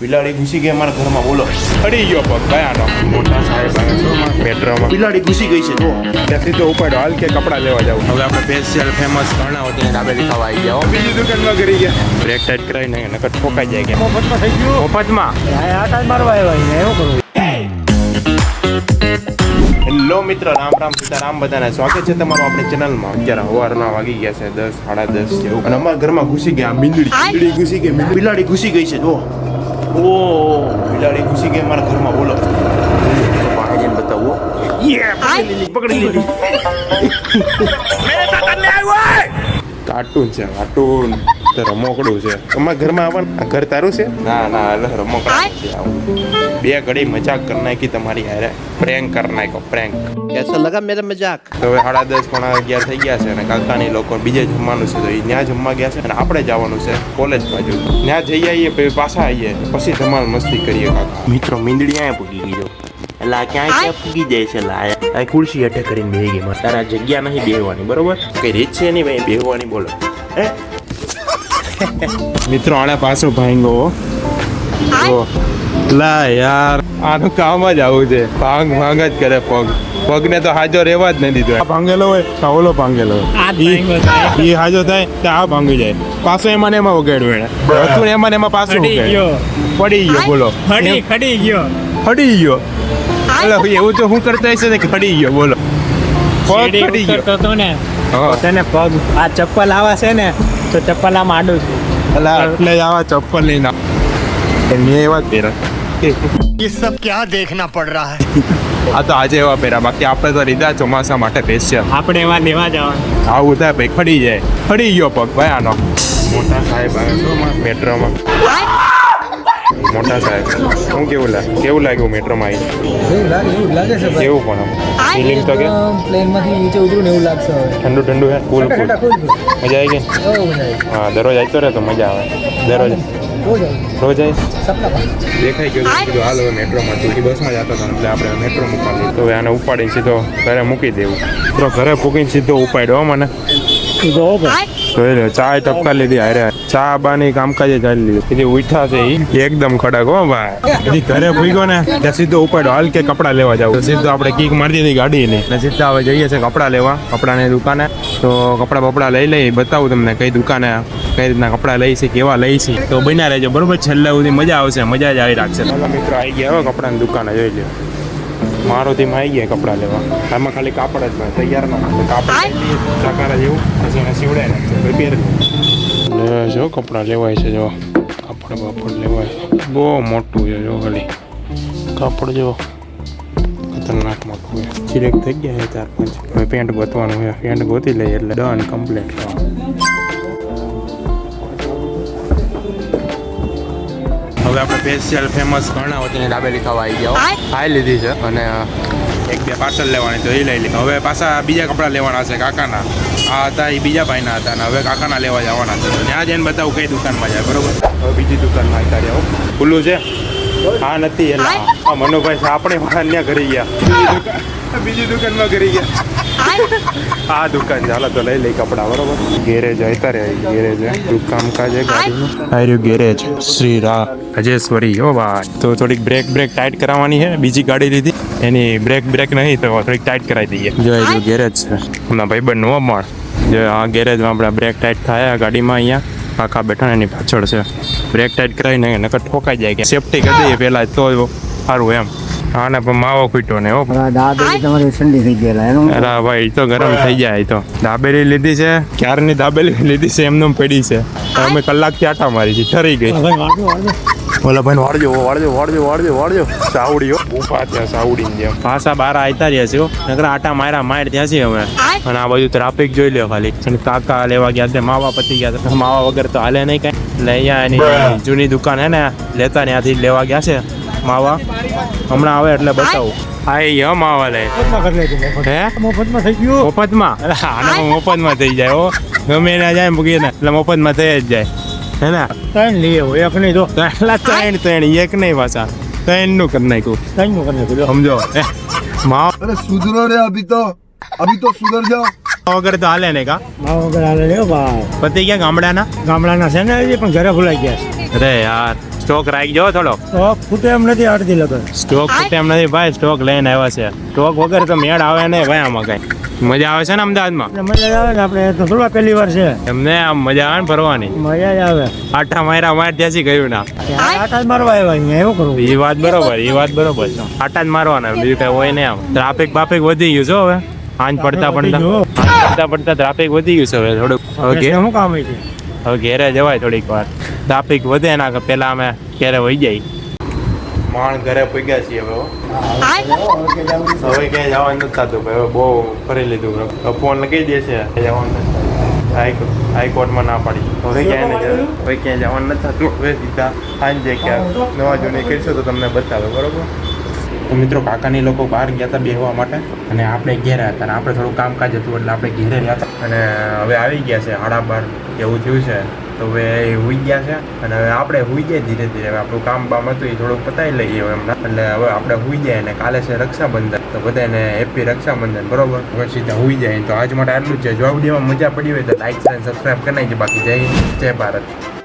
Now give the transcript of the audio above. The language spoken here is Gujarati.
બિલાડી ઘૂસી ગઈ અમારા ઘરમાં બોલો. અડી ગયો પગ કયાનો મોટા સાહેબ મેટ્રોમાં. બિલાડી ઘૂસી ગઈ છે જો ત્યાંથી તો ઉપાડો હાલ કે કપડાં લેવા જાવ હવે આપણે સ્પેશિયલ ફેમસ કર્ણાવતી દાબેલી ખાવા આવી ગયા બીજી દુકાનમાં કરી ગયા. બ્રેક ટાઈટ કરાવીને નકર ઠોકાઈ જાય ગયા મફતમાં થઈ ગયું. મફતમાં? આટા મારવા આવ્યા એવું કરું. હેલો મિત્ર રામ રામ સીતારામ બધાને. સ્વાગત છે તમારું આપણી ચેનલમાં. અત્યારે સવારના વાગી ગયા છે દસ સાડા દસ જેવું. અને અમારા ઘરમાં ઘૂસી ગયા મીંદડી. મીંદડી ઘૂસી ગઈ બિલાડી ઘૂસી ગઈ છે જો ઓ બિલાડી ઘૂસી ગઈ મારા ઘરમાં બોલો બહાર જઈને બતાવો પકડી લીધી કાર્ટૂન છે કાર્ટૂન તો રમોકડું છે. અમારા ઘરમાં આવવાનું ઘર તારું છે? ના ના એટલે રમોકડા છે બે ઘડી મજાક કરી નાખી તમારી હારે. પ્રેંક કરી નાખ્યો પ્રેન્ક કેસો લગા મેરે મજાક. હવે સાડા દસ પણ અગિયાર થઈ ગયા છે અને કાકાની લોકો બીજે જમવાનું છે તો એ ત્યાં જમવા ગયા છે અને આપણે જવાનું છે કોલેજ બાજુ. ત્યાં જઈ આવીએ પછી પાછા આવીએ પછી ધમાલ મસ્તી કરીએ કાકા. મિત્રો મીંદડી અહીંયા પૂગી ગયો એટલે આ ક્યાંય ક્યાં પૂગી જાય છે લાયા. આ ખુરશી અટે કરીને બેહી ગઈ. તારા જગ્યા નહીં બેહવાની બરોબર? કઈ રીત છે નહીં ભાઈ? બેહવાની બોલો. હે? મિત્રો આને પાછું ભાંગો. લા યાર. આનું કામ જ આવું છે. ભાંગ ભાંગ જ કરે પગ. પગને તો હાજો રહેવા જ નહીં દીધો. આ ભાંગેલો હોય તો ઓલો ભાંગેલો હોય. થાય. હાજો થાય તો આ ભાંગી જાય. પાછો એમાં ને એમાં વગાડ્યું એને. હતું એમાં ને એમાં પાછું પડી ગયો બોલો. ખડી ખડી ગયો. ખડી ગયો. એટલે એવું તો હું કરતા હશે ને ખડી ગયો બોલો. પગ ખડી ગયો. તો ને. તેને પગ આ ચપ્પલ આવા છે ને તો ચપ્પલ આમ આડું છે એટલે એટલે જ આવા ચપ્પલ લઈને આવ- એ મેં એવા જ પહેર્યા ये सब क्या देखना पड़ रहा है આ તો આજે એવા પહેર્યા બાકી આપણે તો લીધા ચોમાસા માટે સ્પેશિયલ આપણે એમાં લેવા જવાનું આવું થાય ભાઈ ખડી જાય ખડી ગયો પગ ભાઈ આનો મોટા સાહેબ આવે છે મેટ્રોમાં મોટા સાહેબ. શું કેવું લાગે કેવું લાગ્યું મેટ્રોમાં આવી એવું લાગે છે કેવું પણ આમ. ફિલિંગ તો કે? પ્લેનમાંથી નીચે ઉતરું ને એવું લાગશે હવે. ઠંડુ ઠંડુ હે? કુલ કુલ મજા આવી ગઈ? બહુ મજા આવી હા દરરોજ આવતો રહે તો મજા આવે. દરરોજ. રોજ આવી સપના પાસ દેખાઈ ગયું કીધું હાલ હવે મેટ્રોમાં તું. બસમાં જતો હતો એટલે આપણે મેટ્રો મૂકવાની તો હવે આને ઉપાડીને સીધો ઘરે મૂકી દેવું. તો ઘરે પૂકીને સીધો ઉપાડ્યો મને. જોઈ લો ચા ટપકા લીધી અરે ચા બાની કામકાજે ચાલી લીધું. પછી ઉઠા છે એ એકદમ ખડક હો ભાઈ. ઘરે ભૂગ્યો ને ત્યાં સીધો ઉપાડ્યો. હાલ કે કપડા લેવા જાવ. સીધો આપણે કીક મારી દીધી ગાડીની. ને સીધા હવે જઈએ છે કપડા લેવા કપડાની દુકાને. તો કપડા બપડા લઈ લઈ બતાવું તમને કઈ દુકાને કઈ રીતના કપડા લઈ છે કેવા લઈ છે. તો બન્યા રહેજો બરોબર? છેલ્લે સુધી મજા આવશે મજા જ આવી રાખશે. મિત્રો આવી ગયા હવે કપડાની દુકાને જોઈ લ્યો. મારુતિમાં આવી ગયા કપડાં લેવા. આમાં ખાલી કાપડ જ તૈયાર ના કાપડ જેવું પછી એને સીવડાય નાખશે હો કપડાં લેવાય છે જો કાપડ બાપડ લેવાય છે. બહુ મોટું છે જો ખાલી. કાપડ જો ખતરનાક મોટું છે. સિલેક્ટ થઈ ગયા છે ચાર પાંચ. હવે પેન્ટ ગોતવાનું છે. પેન્ટ ગોતી લઈએ એટલે ડન કમ્પ્લીટ હવે આપણે સ્પેશિયલ ફેમસ કર્ણાવતીની દાબેલી ખાવા આવી ગયા હોય ખાઈ લીધી છે. અને એક બે પાર્સલ લેવાની તો એ લઈ લીધી. હવે પાછા બીજા કપડાં લેવાના છે કાકાના. આ હતા એ બીજા ભાઈના હતા અને હવે કાકાના લેવા જવાના છે. તો ત્યાં જઈને બતાવું કઈ દુકાનમાં જાય બરોબર? હવે બીજી દુકાનમાં આવતા રહ્યા હો. ખુલ્લું છે? હા નથી એટલે હા મનુભાઈ આપણે વાળા ત્યાં કરી ગયા. બીજી દુકાનમાં કરી ગયા. આ દુકાન ચાલો તો લઈ લઈ કપડા બરોબર? ગેરેજ આવતા રે ગેરેજ કામકાજ છે ગાડીનું? આ રહ્યું ગેરેજ શ્રી રા રાજેશ્વરી હો ભાઈ. તો થોડીક બ્રેક બ્રેક ટાઈટ કરાવવાની છે બીજી ગાડી લીધી. એની બ્રેક બ્રેક નહીં તો થોડીક ટાઈટ કરાવી દઈએ. જો એ ગેરેજ છે. હમણાં ભાઈબંધ નો મળ જો આ ગેરેજમાં આપણે બ્રેક ટાઈટ થાય ગાડીમાં અહીંયા આખા બેઠા એની પાછળ છે. બ્રેક ટાઈટ કરાવીને નકર ઠોકાઈ જાય કે સેફટી કરી દઈએ પહેલાં તો સારું એમ. આને પણ માવો ખૂટ્યો ને હો. દાદા તમારી ઠંડી થઈ ગયેલા એનું અરે ભાઈ તો ગરમ થઈ જાય તો. દાબેલી લીધી છે ક્યારની દાબેલી લીધી છે એમને પડી છે. અમે કલાકથી આટા મારી છે ઠરી ગઈ. ઓલા ભાઈ વાળજો વાળજો વાળજો વાળજો. વાળજો સાવડીઓ ઊભા ત્યાં સાવડી જેમ પાછા બાર આવતા રહ્યા છે હો. નકર આટા માર્યા માર ત્યાં છે હવે અને આ બાજુ ટ્રાફિક જોઈ લ્યો ખાલી. અને કાકા લેવા ગયા તે માવા પતી ગયા હતા માવા વગર તો હાલે નહીં કાંઈ. એટલે અહીંયા એની જૂની દુકાન હે ને લેતા ત્યાંથી લેવા ગયા છે માવા. હમણાં આવે એટલે બતાવું. હા એ હમ માવા લે મફતમાં કરી લેજો મફત. હે? મફતમાં થઈ ગયું. મફતમાં? મફતમાં થઈ જાય હો. ગમે એના જાય મૂકીને એટલે મફતમાં થઈ જ જાય. હે ને ત્રણ એક નહીં તો. ત્રણ ત્રણ એક નહીં પાછા. ત્રણનું કરી નાખ્યું. ત્રણનું કરી નાખ્યું સમજો? મા અરે સુધરો રે અભી તો. અભી તો સુધર જાઓ. વગર તો હાલે ને કા? વગર પતિ ક્યાં ગામડાના? ગામડાના છે ને ઘરે ભૂલાઈ ગયા અરે યાર સ્ટોક રાખી જો થોડો. સ્ટોક ફૂટે એમ નથી અડધી લગન. સ્ટોક ફૂટે એમ નથી ભાઈ સ્ટોક લઈને આવ્યા છે. સ્ટોક વગર તો મેળ આવે ને ભાઈ આમાં કઈ. મજા આવે છે ને અમદાવાદમાં? મજા આવે ને આપણે તો થોડા પહેલી વાર છે. એમને આમ મજા આવે ને ફરવાની. મજા જ આવે. આઠા માર્યા માર ત્યાંથી ગયું ના. આટા જ મારવા આવ્યા અહીંયા એવું કરું. એ વાત બરોબર એ વાત બરોબર છે. આટા જ મારવાના બીજું કઈ હોય ને આમ. ટ્રાફિક બાફિક વધી ગયું છે હવે. આંજ પડતા પડતા. પડતા પડતા ટ્રાફિક વધી ગયું છે હવે થોડુંક. હવે શું કામ છે? હવે ઘેરે જવાય થોડીક વાર. ટ્રાફિક વધે એના પેલા અમે ઘેરે વહી જાય. માણ ઘરે પૂગ્યા છીએ હવે હો. હવે ક્યાંય જવાનું નથી થતું ભાઈ હવે બહુ ફરી લીધું. ફોન લગાવી દે છે જવાનું નથી. હાઈ હાઈકોર્ટમાં ના પાડી. હવે ક્યાંય નહીં જવાનું. હવે ક્યાંય જવાનું નથી થતું. હવે સીધા સાંજે ક્યાં નવા જૂની કરશો તો તમને બતાવે બરોબર? તો મિત્રો કાકાની લોકો બહાર ગયા હતા બેહવા માટે અને આપણે ઘેરે હતા અને આપણે થોડું કામકાજ હતું એટલે આપણે ઘેરે રહ્યા હતા. અને હવે આવી ગયા છે હાડા બાર એવું થયું છે. તો હવે એ હુઈ ગયા છે. અને હવે આપણે હુઈ જાય ધીરે ધીરે. હવે આપણું કામ બામ હતું એ થોડુંક પતાવી લઈએ એમના એટલે હવે આપણે હુઈ જાય અને કાલે છે રક્ષાબંધન. તો બધાને હેપી રક્ષાબંધન, બરોબર? હવે સીધા હુઈ જાય તો આજ માટે આટલું જ છે. જો આ મજા પડી હોય તો લાઈક અને સબસ્ક્રાઈબ કરી નાખજો. બાકી જય જય ભારત.